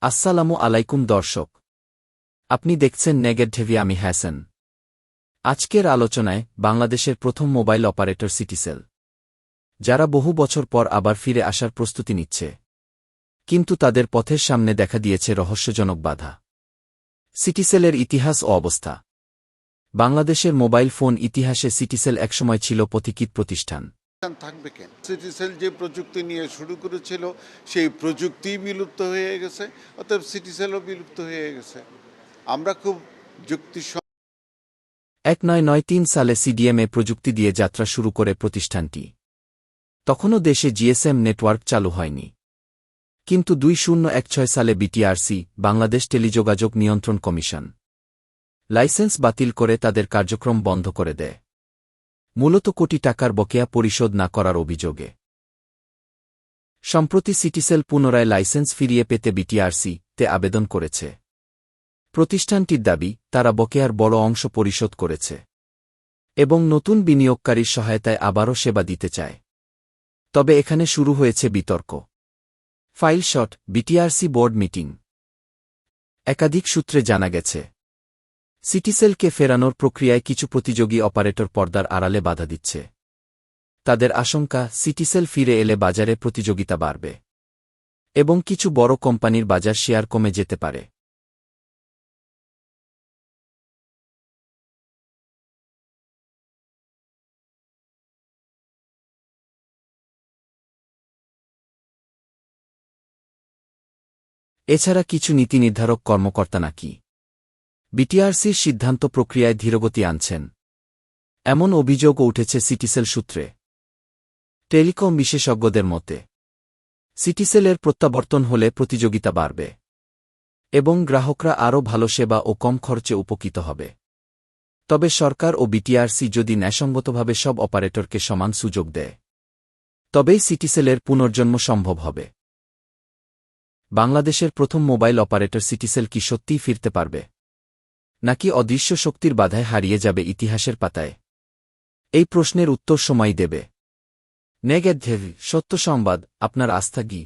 আসসালামু আলাইকুম দর্শক। আপনি দেখছেন নেগেট ঢেভি আমি হ্যাসেন আজকের আলোচনায় বাংলাদেশের প্রথম মোবাইল অপারেটর সিটিসেল। যারা বহু বছর পর আবার ফিরে আসার প্রস্তুতি নিচ্ছে। কিন্তু তাদের পথের সামনে দেখা দিয়েছে রহস্যজনক বাধা। সিটিসেলের ইতিহাস ও অবস্থা। বাংলাদেশের মোবাইল ফোন ইতিহাসে সিটিসেল একসময় ছিল পথিকৃত প্রতিষ্ঠান। প্রতিষ্ঠান থাকবে কেন? সিটিসেল যে প্রযুক্তি নিয়ে শুরু করেছিল, সেই প্রযুক্তি বিলুপ্ত হয়ে গেছে, অতএব সিটিসেলও বিলুপ্ত হয়ে গেছে। আমরা খুব যুক্তি এক নয় নয় তিন সালে সিডিএমএ প্রযুক্তি দিয়ে যাত্রা শুরু করে প্রতিষ্ঠানটি। তখনও দেশে জিএসএম নেটওয়ার্ক চালু হয়নি। কিন্তু দুই শূন্য এক ছয় সালে বিটিআরসি, বাংলাদেশ টেলিযোগাযোগ নিয়ন্ত্রণ কমিশন, লাইসেন্স বাতিল করে তাদের কার্যক্রম বন্ধ করে দেয়। মূলত কোটি টাকার বকেয়া পরিশোধ না করার অভিযোগে। সম্প্রতি সিটিসেল পুনরায় লাইসেন্স ফিরিয়ে পেতে বিটিআরসি তে আবেদন করেছে। প্রতিষ্ঠানটির দাবি, তারা বকেয়ার বড় অংশ পরিশোধ করেছে এবং নতুন বিনিয়োগকারীর সহায়তায় আবারও সেবা দিতে চায়। তবে এখানে শুরু হয়েছে বিতর্ক। File shot, BTRC board meeting. একাধিক সূত্রে জানা গেছে সিটিসেলকে ফেরানোর প্রক্রিয়ায় কিছু প্রতিযোগী অপারেটর পর্দার আড়ালে বাধা দিচ্ছে। তাদের আশঙ্কা সিটিসেল ফিরে এলে বাজারে প্রতিযোগিতা বাড়বে। এবং কিছু বড় কোম্পানির বাজার শেয়ার কমে যেতে পারে। এছাড়া কিছু নীতি নির্ধারক কর্মকর্তা নাকি? বিটিআরসির সিদ্ধান্ত প্রক্রিয়ায় ধীরগতি আনছেন। এমন অভিযোগও উঠেছে সিটিসেল সূত্রে। টেলিকম বিশেষজ্ঞদের মতে, সিটিসেলের প্রত্যাবর্তন হলে প্রতিযোগিতা বাড়বে এবং গ্রাহকরা আরও ভালো সেবা ও কম খরচে উপকৃত হবে। তবে সরকার ও বিটিআরসি যদি ন্যায়সঙ্গতভাবে সব অপারেটরকে সমান সুযোগ দেয়, তবেই সিটিসেলের পুনর্জন্ম সম্ভব হবে। বাংলাদেশের প্রথম মোবাইল অপারেটর সিটিসেল কি সত্যিই ফিরতে পারবে? নাকি অদৃশ্য শক্তির বাধায় হারিয়ে যাবে ইতিহাসের পাতায়? এই প্রশ্নের উত্তর সময় দেবে। নেগেদ্ধেভি সত্য সংবাদ, আপনার আস্থা গি